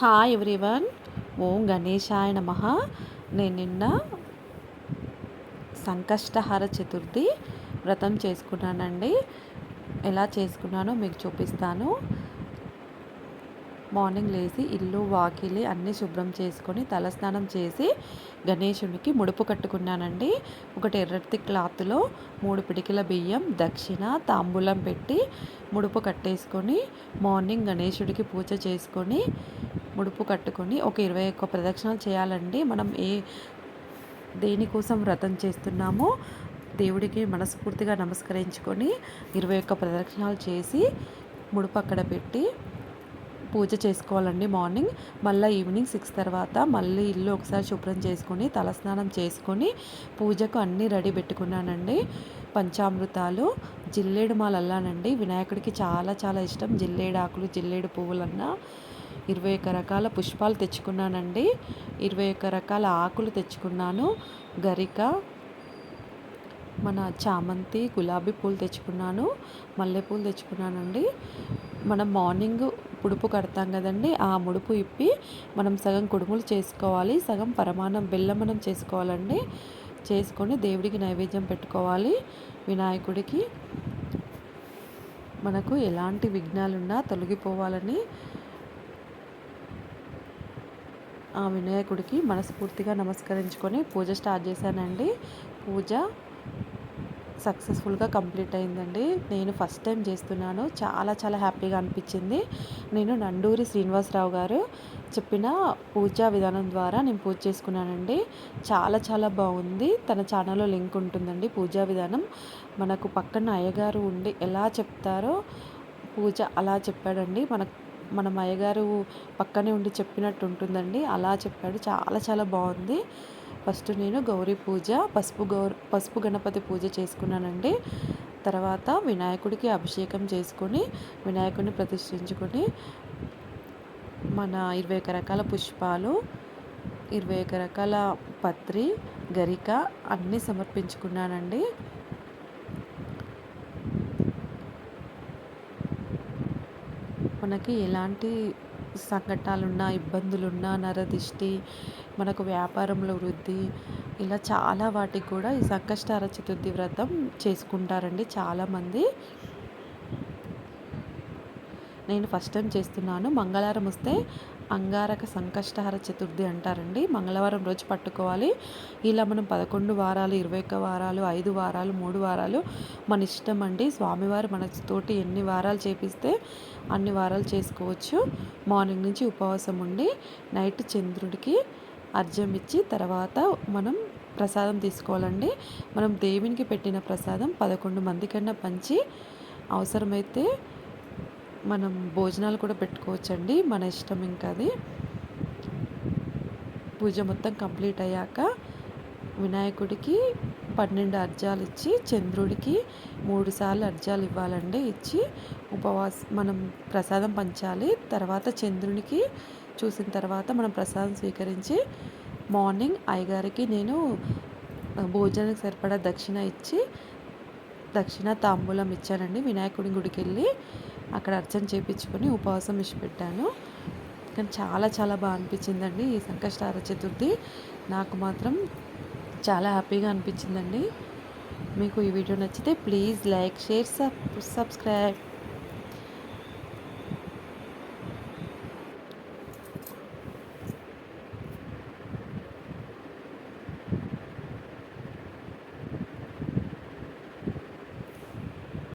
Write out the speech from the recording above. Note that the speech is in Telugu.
హాయ్ ఎవ్రీవన్ ఓం గణేశాయ నమ. నేను నిన్న సంకష్టహార చతుర్థి వ్రతం చేసుకున్నానండి. ఎలా చేసుకున్నానో మీకు చూపిస్తాను. మార్నింగ్ లేచి ఇల్లు వాకిలి అన్నీ శుభ్రం చేసుకొని తలస్నానం చేసి గణేశునికి ముడుపు కట్టుకున్నానండి. ఒకటి ఎర్రటి క్లాత్లో మూడు పిడికిల బియ్యం దక్షిణ తాంబూలం పెట్టి ముడుపు కట్టేసుకొని మార్నింగ్ గణేశుడికి పూజ చేసుకొని ముడుపు కట్టుకొని ఒక ఇరవై ఒక్క ప్రదక్షిణలు చేయాలండి. మనం ఏ దేనికోసం వ్రతం చేస్తున్నామో దేవుడికి మనస్ఫూర్తిగా నమస్కరించుకొని ఇరవై ఒక్క ప్రదక్షిణాలు చేసి ముడుపు అక్కడ పెట్టి పూజ చేసుకోవాలండి మార్నింగ్. మళ్ళీ ఈవినింగ్ సిక్స్ తర్వాత మళ్ళీ ఇల్లు ఒకసారి శుభ్రం చేసుకొని తలస్నానం చేసుకొని పూజకు అన్నీ రెడీ పెట్టుకున్నానండి. పంచామృతాలు జిల్లేడు మాలల్లానండి. వినాయకుడికి చాలా చాలా ఇష్టం. జిల్లేడు ఆకులు జిల్లేడు పువ్వులన్నా ఇరవై ఒక్క రకాల పుష్పాలు తెచ్చుకున్నానండి. ఇరవై ఒక్క రకాల ఆకులు తెచ్చుకున్నాను. గరిక మన చామంతి గులాబీ పూలు తెచ్చుకున్నాను. మల్లెపూలు తెచ్చుకున్నానండి. మనం మార్నింగ్ పుడుపు కడతాం కదండి ఆ ముడుపు ఇప్పి మనం సగం కుడుములు చేసుకోవాలి సగం పరమాణం బెల్లమనం చేసుకోవాలండి. చేసుకొని దేవుడికి నైవేద్యం పెట్టుకోవాలి వినాయకుడికి. మనకు ఎలాంటి విఘ్నాలున్నా తొలగిపోవాలని ఆ వినాయకుడికి మనస్ఫూర్తిగా నమస్కరించుకొని పూజ స్టార్ట్ చేశానండి. పూజ సక్సెస్ఫుల్గా కంప్లీట్ అయిందండి. నేను ఫస్ట్ టైం చేస్తున్నాను. చాలా చాలా హ్యాపీగా అనిపించింది. నేను నండూరి శ్రీనివాసరావు గారు చెప్పిన పూజా విధానం ద్వారా నేను పూజ చేసుకున్నానండి. చాలా చాలా బాగుంది. తన ఛానల్లో లింక్ ఉంటుందండి పూజా విధానం. మనకు పక్కన అయ్యగారు ఉండి ఎలా చెప్తారో పూజ అలా చెప్పాడండి. మనకు మన అయ్యగారు పక్కనే ఉండి చెప్పినట్టు ఉంటుందండి. అలా చెప్పాడు. చాలా చాలా బాగుంది. ఫస్ట్ నేను గౌరీ పూజ పసుపు గౌర పసుపు గణపతి పూజ చేసుకున్నానండి. తర్వాత వినాయకుడికి అభిషేకం చేసుకొని వినాయకుడిని ప్రతిష్ఠించుకొని మన ఇరవై ఒక రకాల పుష్పాలు ఇరవై ఒక రకాల పత్రి గరిక అన్నీ సమర్పించుకున్నానండి. మనకి ఎలాంటి సంఘటనలున్నా ఇబ్బందులున్నా నరదిష్టి మనకు వ్యాపారంలో వృద్ధి ఇలా చాలా వాటికి కూడా ఈ సంకష్టార చతుర్థి వ్రతం చేసుకుంటారండి చాలామంది. నేను ఫస్ట్ టైం చేస్తున్నాను. మంగళవారం వస్తే అంగారక సంకష్టహర చతుర్థి అంటారండి. మంగళవారం రోజు పట్టుకోవాలి. ఇలా మనం పదకొండు వారాలు ఇరవై ఒక్క వారాలు ఐదు వారాలు మూడు వారాలు మన ఇష్టం అండి. స్వామివారు మన తోటి ఎన్ని వారాలు చేపిస్తే అన్ని వారాలు చేసుకోవచ్చు. మార్నింగ్ నుంచి ఉపవాసం ఉండి నైట్ చంద్రుడికి అర్జం ఇచ్చి తర్వాత మనం ప్రసాదం తీసుకోవాలండి. మనం దేవునికి పెట్టిన ప్రసాదం పదకొండు మంది కన్నా పంచి అవసరమైతే మనం భోజనాలు కూడా పెట్టుకోవచ్చండి. మన ఇష్టం ఇంకా అది. పూజ మొత్తం కంప్లీట్ అయ్యాక వినాయకుడికి పన్నెండు అర్జాలు ఇచ్చి చంద్రుడికి మూడు సార్లు అర్జాలు ఇవ్వాలండి ఇచ్చి ఉపవాస మనం ప్రసాదం పంచాలి. తర్వాత చంద్రునికి చూసిన తర్వాత మనం ప్రసాదం స్వీకరించి మార్నింగ్ అయ్యగారికి నేను భోజనానికి సరిపడా దక్షిణ ఇచ్చి దక్షిణ తాంబూలం ఇచ్చానండి. వినాయకుడి గుడికి వెళ్ళి అక్కడ అర్చన చేయించుకొని ఉపవాసం ఇచ్చిపెట్టాను. కానీ చాలా చాలా బాగా అనిపించిందండి ఈ సంకష్టార చతుర్థి. నాకు మాత్రం చాలా హ్యాపీగా అనిపించిందండి. మీకు ఈ వీడియో నచ్చితే please like share sub subscribe.